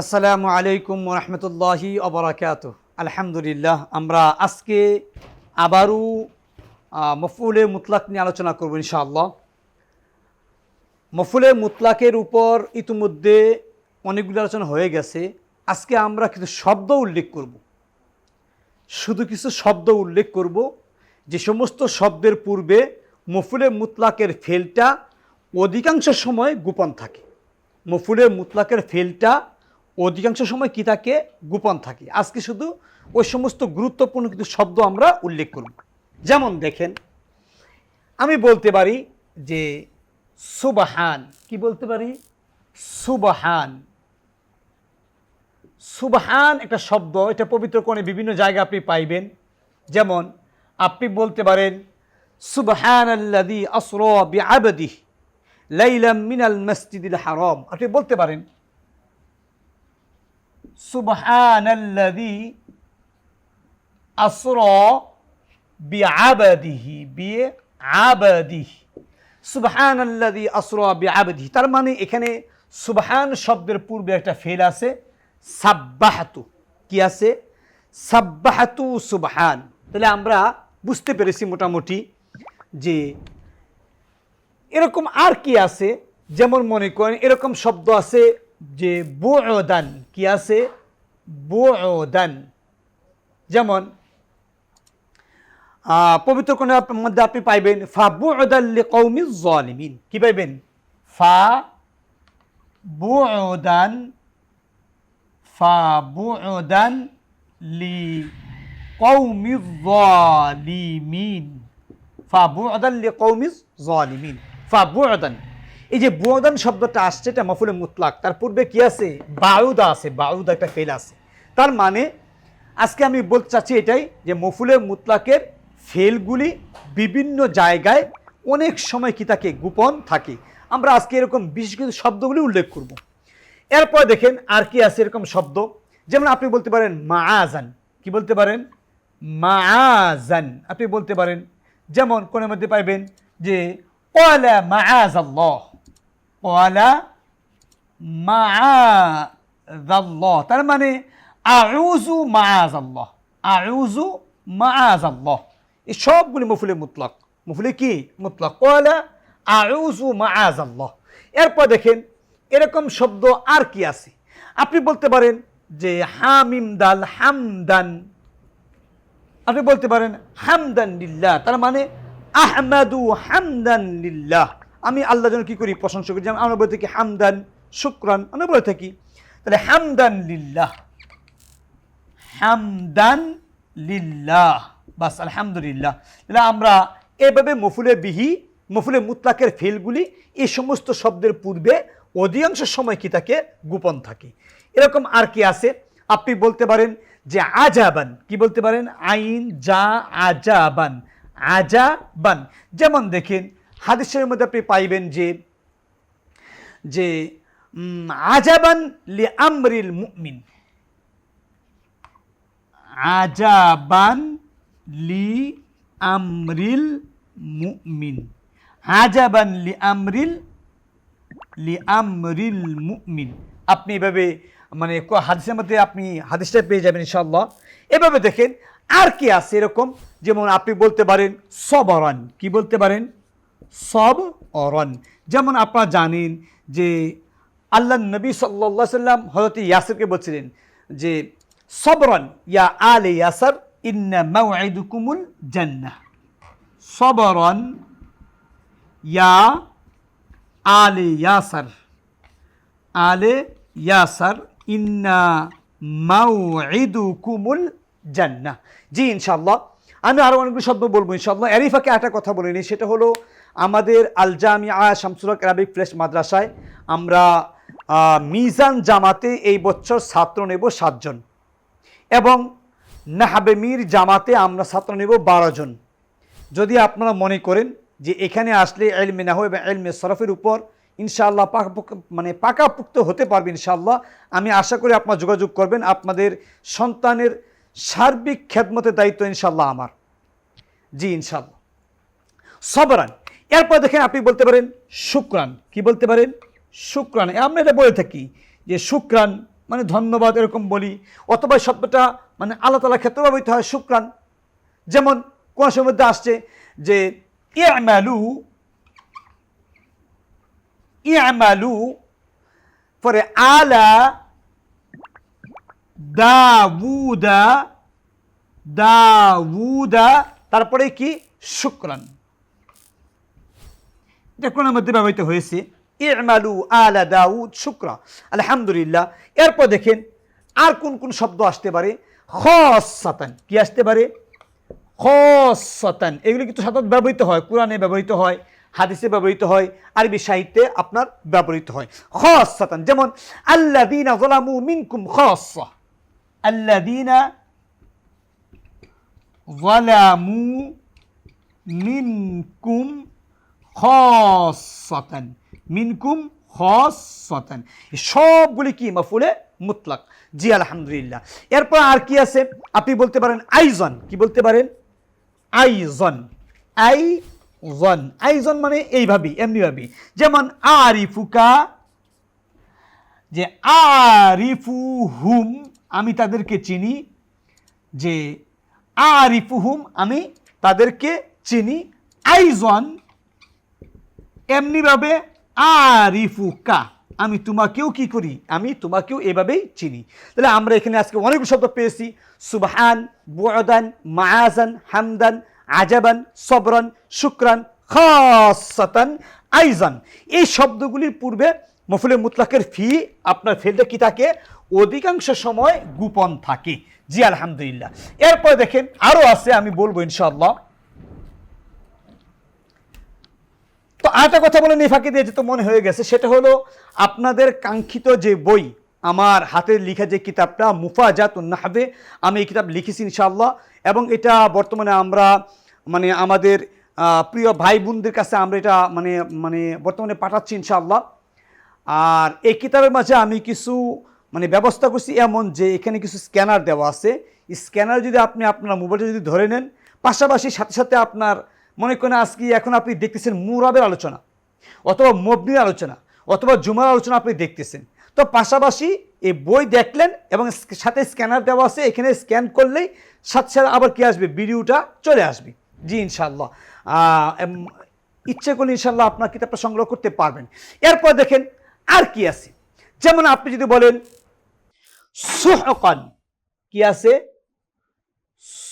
আসসালামু আলাইকুম রহমতুল্লাহি অবরাকাত আলহামদুলিল্লাহ, আমরা আজকে আবারও মফুলে মুতলাক নিয়ে আলোচনা করব ইনশাআল্লাহ। মফুলে মুতলাকের উপর ইতিমধ্যে অনেকগুলো আলোচনা হয়ে গেছে। আজকে আমরা কিছু শব্দ উল্লেখ করব। শুধু কিছু শব্দ উল্লেখ করব। যে সমস্ত শব্দের পূর্বে মফুলে মুতলাকের ফেলটা অধিকাংশ সময় গোপন থাকে। মফুলে মুতলাকের ফেলটা অধিকাংশ সময় কি থাকে? গোপন থাকে। আজকে শুধু ওই সমস্ত গুরুত্বপূর্ণ কিছু শব্দ আমরা উল্লেখ করব। যেমন দেখেন, আমি বলতে পারি যে সুবাহান। কি বলতে পারি? সুবাহান। সুবহান একটা শব্দ, এটা পবিত্র কোণে বিভিন্ন জায়গায় আপনি পাইবেন। যেমন, আপনি বলতে পারেন সুবহান আল্লাদি আসর বিআবদি লাইলাম মিনাল মসজিদিল হারাম। আপনি বলতে পারেন সুবহান আল্লাদি আসর বিআবদিহি বিয়ে আবাদিহি সুবহান আল্লাদি আসর বিআবদিহি। তার মানে এখানে সুবহান শব্দের পূর্বে একটা ফেল আছে, সাব্বাহাতু। কি আছে? সাব্বাহাতু সুবহান। তাহলে আমরা বুঝতে পেরেছি মোটামুটি যে এরকম আর কি আছে, যেমন মনে করেন এরকম শব্দ আছে যে বোদান কি আছে? বোদান যেমন পবিত্র কোন মধ্যে আপনি পাইবেন, ফা বুদাল্লি কৌমি জলিমিন। কি পাইবেন? ফা বুদান ফা বুদান লি কৌমি জলিমিন। ফা বুদাল্লি কৌমি জলিমিন। ফা বুদান এই যে বুয়দান শব্দটা আসছে, এটা মফুলে মুতলাক। তার পূর্বে কি আছে? বায়ুদা আছে বায়ুদা একটা ফেল আছে। তার মানে আজকে আমি বলতে চাচ্ছি এটাই, যে মফুলে মুতলাকের ফেলগুলি বিভিন্ন জায়গায় অনেক সময় কি থাকে, গোপন থাকে। আমরা আজকে এরকম বিশেষ কিছু শব্দগুলি উল্লেখ করব। এরপর দেখেন আর কি আছে এরকম শব্দ। যেমন আপনি বলতে পারেন, মাআজান। কি বলতে পারেন? মাআজান। আপনি বলতে পারেন, যেমন কোনের মধ্যে পাইবেন যে, ওয়ালা মাআজ আল্লাহ ওয়ালা মাআজাল্লাহ তার মানে আউযু মাআজ আল্লাহ আউযু মাআজ আল্লাহ এই সবগুলি মফুলে মুতলাক। মফুলে কি? মুতলক। ওয়ালা আউযু মাআজ আল্লাহ এরপর দেখেন এরকম শব্দ আর কি আছে? আপনি বলতে পারেন যে হামিম দাল হামদান। আপনি বলতে পারেন হামদান লিল্লাহ। তার মানে আহমাদু হামদান লিল্লাহ। আমি আল্লাহ যেন কি করি? প্রশংসা করি। যেমন আমরা বলে থাকি, হামদান, শুক্রান। আমরা বলে থাকি, তাহলে হামদান লিল্লাহ। হামদান লিল্লাহ। বাস, আলহামদুলিল্লাহ। তাহলে আমরা এভাবে মফুলে বিহি, মফুলে মুতলাকের ফেলগুলি, এই সমস্ত শব্দের পূর্বে অধিকাংশ সময় কি থাকে? গোপন থাকে। এরকম আর কি আছে? আপনি বলতে পারেন যে আজাবান। কি বলতে পারেন? আইন যা আজাবান। আজাবান। যেমন দেখেন হাদিসের মধ্যে আপনি পাইবেন যে যে আজাবান লি আমরিল মুমিন। আজাবান লি আমরিল মুমিন। আজাবান লি আমরিল লি আমরিল মুমিন। আপনি এভাবে মানে হাদিসের মধ্যে আপনি হাদিসটা পেয়ে যাবেন ইনশাল্লাহ এভাবে দেখেন, আর কি আছে এরকম? যেমন আপনি বলতে পারেন, সবরন। কি বলতে পারেন? সব অরন যেমন আপনারা জানেন যে আল্লাহ নবী সাল্লা সাল্লাম হজরত ইয়াসিরকে বলছিলেন যে, সবরন ইয়া আলে ইয়াসার, ইন্না মাউঈদুকুমুল জান্নাহ। সবরন ইয়া আলে ইয়াসার। আলে ইয়াসার, ইন্না মাউঈদুকুমুল জান্নাহ। জি ইনশাল্লাহ আমি আরও অনেকগুলো শব্দ বলব, ইনশাআল্লাহ। এরিফাকে একটা কথা বলে নিই, সেটা হলো আমাদের আল জামিয়া শামসুরক আরবিক ফ্লেশ মাদ্রাসায় আমরা মিজান জামাতে এই বছর ছাত্র নেব সাতজন এবং নাহাবে মীর জামাতে আমরা ছাত্র নেব বারো জন। যদি আপনারা মনে করেন যে এখানে আসলে এলমে নাহ এবং এলমে সরফের উপর ইনশাআল্লাহ পাকাপোক্ত মানে পাকাপুক্ত হতে পারবে ইনশাআল্লাহ, আমি আশা করি আপনারা যোগাযোগ করবেন। আপনাদের সন্তানের সার্বিক খেদমতের দায়িত্ব ইনশাআল্লাহ আমার। জি, ইনশাআল্লাহ। সবরান। এরপর দেখেন আপনি বলতে পারেন শুক্রান কি বলতে পারেন? শুক্রান আমরা এটা বলে থাকি যে শুক্রান মানে ধন্যবাদ এরকম বলি, অথবা শব্দটা মানে আল্লাহ তালার ক্ষেত্রে ব্যবহৃত হয় শুক্রান যেমন কোন মধ্যে আসছে যে ইয়ামালু ইয়ামালু পরে আলা দাউদা দাউদা তারপরে কি? শুক্রান যা কোরআনের মধ্যে ব্যবহৃত হয়েছে। ইমালু আলা দাউদ শুক্রা। আলহামদুলিল্লাহ। এরপর দেখেন আর কোন কোন শব্দ আসতে পারে? খসাতান। কি আসতে পারে? খসাতান। এগুলি কিন্তু সাধারণত ব্যবহৃত হয়। কোরআনে ব্যবহৃত হয়, হাদিসে ব্যবহৃত হয়, আরবি সাহিত্যে আপনার ব্যবহৃত হয়। খসাতান। যেমন আল্লাদিনা জলামু মিনকুম খসা। আল্লাদিনা জলামু মিনকুম খসাতান মিনকুম খসাতান সবগুলি কি? মাফুলে মুতলাক। জি, আলহামদুলিল্লাহ। এরপর আর কি আছে? আপনি বলতে পারেন আইজন। কি বলতে পারেন? আইজন। আই জন আইজন মানে এইভাবেই, এমনিভাবেই। যেমন আরিফুকা, যে আরিফু হুম আমি তাদেরকে চিনি। যে আরিফুহুম, আমি তাদেরকে চিনি। আইজন এমনিভাবে আরিফুকা। আমি তোমাকেও কি করি? আমি তোমাকেও এভাবেই চিনি। তাহলে আমরা এখানে আজকে অনেক শব্দ পেয়েছি। সুবহান, বুয়দান, মায়াজান, হামদান, আজাবান, সবরান, শুক্রান, খাসাতান, আইজান। এই শব্দগুলির পূর্বে মফুলে মুতলাকের ফি আপনার ফেলটা কি থাকে? অধিকাংশ সময় গোপন থাকে। জি, আলহামদুলিল্লাহ। এরপর দেখেন আরও আছে, আমি বলব ইনশাআল্লাহ। তো আরেকটা কথা বলে নিফাকে দিয়ে যেহেতু মনে হয়ে গেছে, সেটা হলো আপনাদের কাঙ্ক্ষিত যে বই, আমার হাতে লিখা যে কিতাবটা মুফাজাত নাহাবে, আমি এই কিতাব লিখেছি ইনশাআল্লাহ, এবং এটা বর্তমানে আমরা মানে আমাদের প্রিয় ভাই বোনদের কাছে আমরা এটা মানে মানে বর্তমানে পাঠাচ্ছি ইনশাআল্লাহ। আর এই কিতাবের মাঝে আমি কিছু মানে ব্যবস্থা করছি এমন যে এখানে কিছু স্ক্যানার দেওয়া আছে। স্ক্যানার যদি আপনি আপনার মোবাইলটা যদি ধরে নেন, পাশাপাশি সাথে সাথে আপনার মনে করেন আজকে এখন আপনি দেখতেছেন মুরাবের আলোচনা, অথবা মবনির আলোচনা, অথবা জুমার আলোচনা আপনি দেখতেছেন। তো পাশাপাশি এই বই দেখলেন এবং সাথে স্ক্যানার দেওয়া আছে, এখানে স্ক্যান করলেই সাথে সাথে আবার কি আসবে? ভিডিওটা চলে আসবে। জি ইনশাল্লাহ ইচ্ছে করলে ইনশাল্লাহ আপনার কিতাবটা সংগ্রহ করতে পারবেন। এরপর দেখেন আর কি আছে। যেমন আপনি যদি বলেন, সুহকন, কি আছে?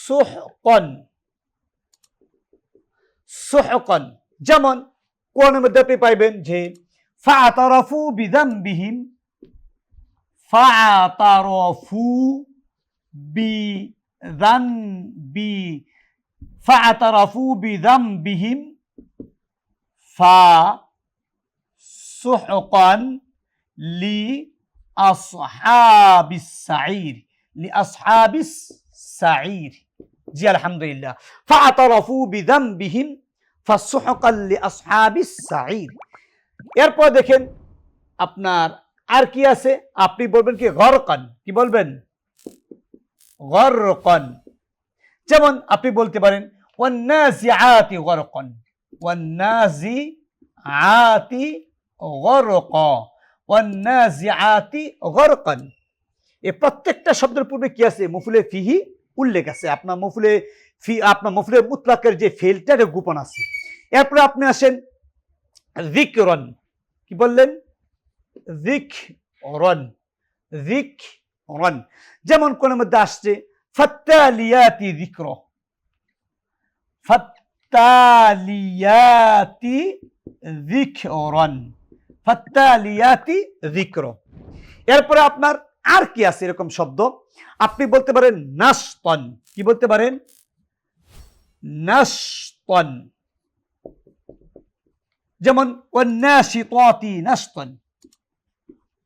সুহকন। সুহকন যেমন কোরআনের মধ্যে আপনি পাইবেন যে ফাতারাফু বিদামবিহিম ফাতারাফু বিদামবি ফাতারাফু বিদামবিহিম ফা সুহকান লি আসহাবিস সাঈর লি আসহাবিস সাঈর জি আলহামদুলিল্লাহ ফাতারাফু বিদামবিহিম এরপর দেখেন আপনার আর কি আছে? আপনি বলবেন কি গরকান? কি বলবেন? গরকন। যেমন আপনি বলতে পারেন, ওয়ান্নাজিআতি গরকন। ওয়ান্নাজিআতি গরক। ওয়ান্নাজিআতি গরকন। এই প্রত্যেকটা শব্দের পূর্বে কি আছে? মফুলে ফিহি উল্লেখ আছে। আপনার মুফুলে ফি আপনার মুফুলে মুতলাকের যে ফেলটা গোপন আছে। এরপরে আপনি আসেন যিকরন কি বললেন? যিক রন যিক রন যেমন কোন মধ্যে আসছে, ফত্তালিয়াতি যিক্র ফত্তালিয়াতি যিকরন ফত্তালিয়াতি যিক্র এরপরে আপনার আর কি আছে এরকম শব্দ? আপনি বলতে পারেন নাস্তন কি বলতে পারেন? নাস্তন যেমন, ওয়ান্নাশিতাতি নাশতান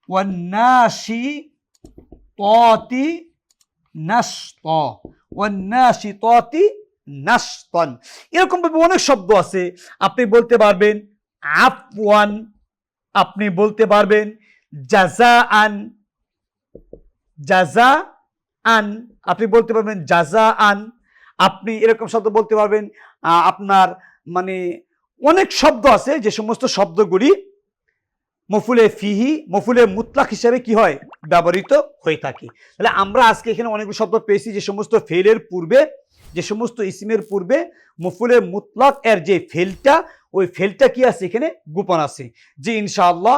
ওয়ান্নাশিতাতি নাশতা ওয়ান্নাশিতাতি নাশতান এরকম ভাবে অনেক শব্দ আছে। আপনি বলতে পারবেন, আফওয়ান আপনি বলতে পারবেন জাজা আন জাজা আন আপনি বলতে পারবেন জাজা আন আপনি এরকম শব্দ বলতে পারবেন আপনার মানে অনেক শব্দ আছে, যে সমস্ত শব্দগুলি মফুলে ফিহি, মফুলে মুতলাক হিসাবে কি হয়? ব্যবহৃত হয়ে থাকে। তাহলে আমরা আজকে এখানে অনেকগুলো শব্দ পেয়েছি, যে সমস্ত ফেলের পূর্বে, যে সমস্ত ইসিমের পূর্বে মফুলে মুতলাক এর যে ফেলটা, ওই ফেলটা কি আছে এখানে? গোপন আছে। যে ইনশাআল্লাহ।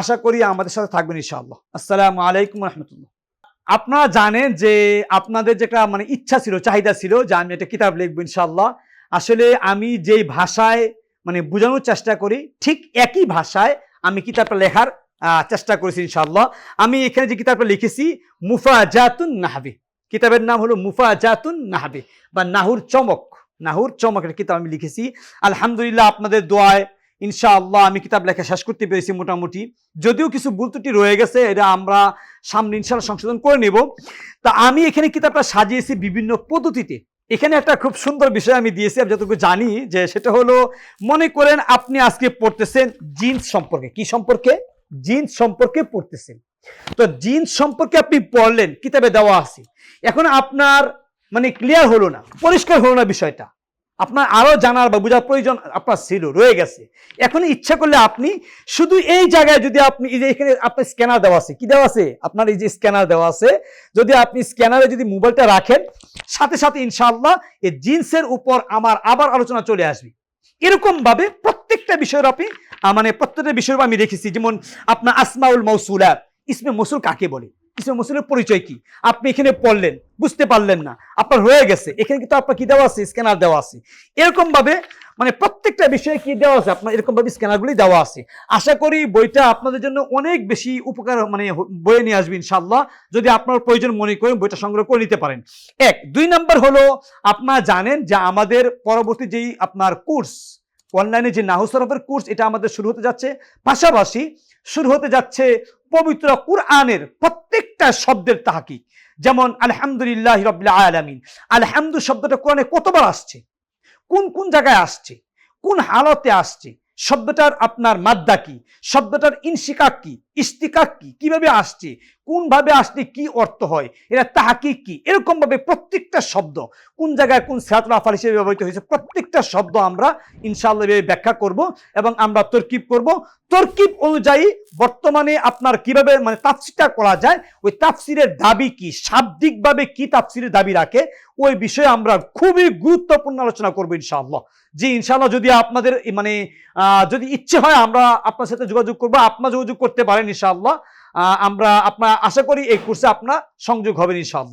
আশা করি আমাদের সাথে থাকবেন ইনশাআল্লাহ। আসসালামু আলাইকুম রহমতুল্লাহ। আপনারা জানেন যে আপনাদের যেটা মানে ইচ্ছা ছিল, চাহিদা ছিল যে আমি একটা কিতাব লিখব ইনশাআল্লাহ। আসলে আমি যেই ভাষায় মানে বোঝানোর চেষ্টা করি, ঠিক একই ভাষায় আমি কিতাবটা লেখার চেষ্টা করেছি ইনশাআল্লাহ। আমি এখানে যে কিতাবটা লিখেছি, মুফাজাতুন নাহাবি। কিতাবের নাম হলো মুফাজাতুন নাহাবি বা নাহুর চমক। নাহুর চমক একটা কিতাব আমি লিখেছি। আলহামদুলিল্লাহ আপনাদের দোয়ায় ইনশাআল্লাহ আমি কিতাব লেখা শেষ করতে পেরেছি মোটামুটি। যদিও কিছু ত্রুটি রয়ে গেছে, এটা আমরা সামনে ইনশাআল্লাহ সংশোধন করে নেব। তা আমি এখানে কিতাবটা সাজিয়েছি বিভিন্ন পদ্ধতিতে। এখানে একটা খুব সুন্দর বিষয় আমি দিয়েছি, আমি যতটুকু জানি, যে সেটা হলো, মনে করেন আপনি আজকে পড়তেছেন জিন্স সম্পর্কে। কি সম্পর্কে? জিন্স সম্পর্কে পড়তেছেন। তো জিন্স সম্পর্কে আপনি পড়লেন, কিতাবে দেওয়া আছে। এখন আপনার মানে ক্লিয়ার হলো না, পরিষ্কার হলো না বিষয়টা। আপনার আরও জানার বা বোঝার প্রয়োজন আপনার ছিল, রয়ে গেছে। এখন ইচ্ছা করলে আপনি শুধু এই জায়গায় যদি আপনি, এই যে এখানে আপনার স্ক্যানার দেওয়া আছে, কি দেওয়া আছে? আপনার এই যে স্ক্যানার দেওয়া আছে, যদি আপনি স্ক্যানারে যদি মোবাইলটা রাখেন সাথে সাথে ইনশাআল্লাহ এই জিন্সের উপর আমার আবার আলোচনা চলে আসবে। এরকম ভাবে প্রত্যেকটা বিষয়ের আপনি মানে প্রত্যেকটা বিষয়ের আমি রেখেছি যেমন আপনার আসমাউল মৌসুলা ইসমে মসুল কাকে বলে? ইসমে মসুলের পরিচয় কি? আপনি এখানে পড়লেন, বুঝতে পারলেন না, আপনার হয়ে গেছে, এখানে কিন্তু আপনার কি দেওয়া আছে? স্ক্যানার দেওয়া আছে। এরকম ভাবে মানে প্রত্যেকটা বিষয়ে কি দেওয়া আছে? আপনার এরকম ভাবে স্ক্যানারগুলি দেওয়া আছে। আশা করি বইটা আপনাদের জন্য অনেক বেশি উপকার মানে বয়ে নিয়ে আসবে ইনশাল্লাহ যদি আপনার প্রয়োজন মনে করেন, বইটা সংগ্রহ করে নিতে পারেন। এক, দুই নাম্বার হলো, আপনারা জানেন যে আমাদের পরবর্তী যেই আপনার কোর্স, অনলাইনে যে নাহুসরফের কোর্স, এটা আমাদের শুরু হতে যাচ্ছে। পাশাপাশি শুরু হতে যাচ্ছে পবিত্র কুরআনের প্রত্যেকটা শব্দের তাহাকি যেমন, আলহামদুলিল্লাহ রবিল আলামিন। আলহামদু শব্দটা কোরআনে কতবার আসছে? কোন কোন জায়গায় আসছে? কোন হালতে আসছে? শব্দটার আপনার মাদ্দা কি? শব্দটার ইনশিকাক কি? ইস্তিকাক কি? কীভাবে আসছে? কোন ভাবে আসলে কি অর্থ হয়? এটা তাহাকিক কি? এরকম ভাবে প্রত্যেকটা শব্দ, কোন জায়গায় কোন সেরাতুল হিসেবে ব্যবহৃত হয়েছে, প্রত্যেকটা শব্দ আমরা ইনশাআল্লাহ ব্যাখ্যা করব এবং আমরা তরকিব করব। তরকিব অনুযায়ী বর্তমানে আপনার কীভাবে মানে তাফসিরটা করা যায়, ওই তাফসিরের দাবি কি? শাব্দিকভাবে কি তাফসিরের দাবি রাখে? ওই বিষয়ে আমরা খুবই গুরুত্বপূর্ণ আলোচনা করব ইনশাআল্লাহ। যে ইনশাআল্লাহ যদি আপনাদের মানে যদি ইচ্ছে হয় আমরা আপনার সাথে যোগাযোগ করব আপনার যোগাযোগ করতে পারেন ইনশাআল্লাহ। আমরা আপনার আশা করি এই কোর্সে আপনার সংযোগ হবেন ইনশাআল্লাহ।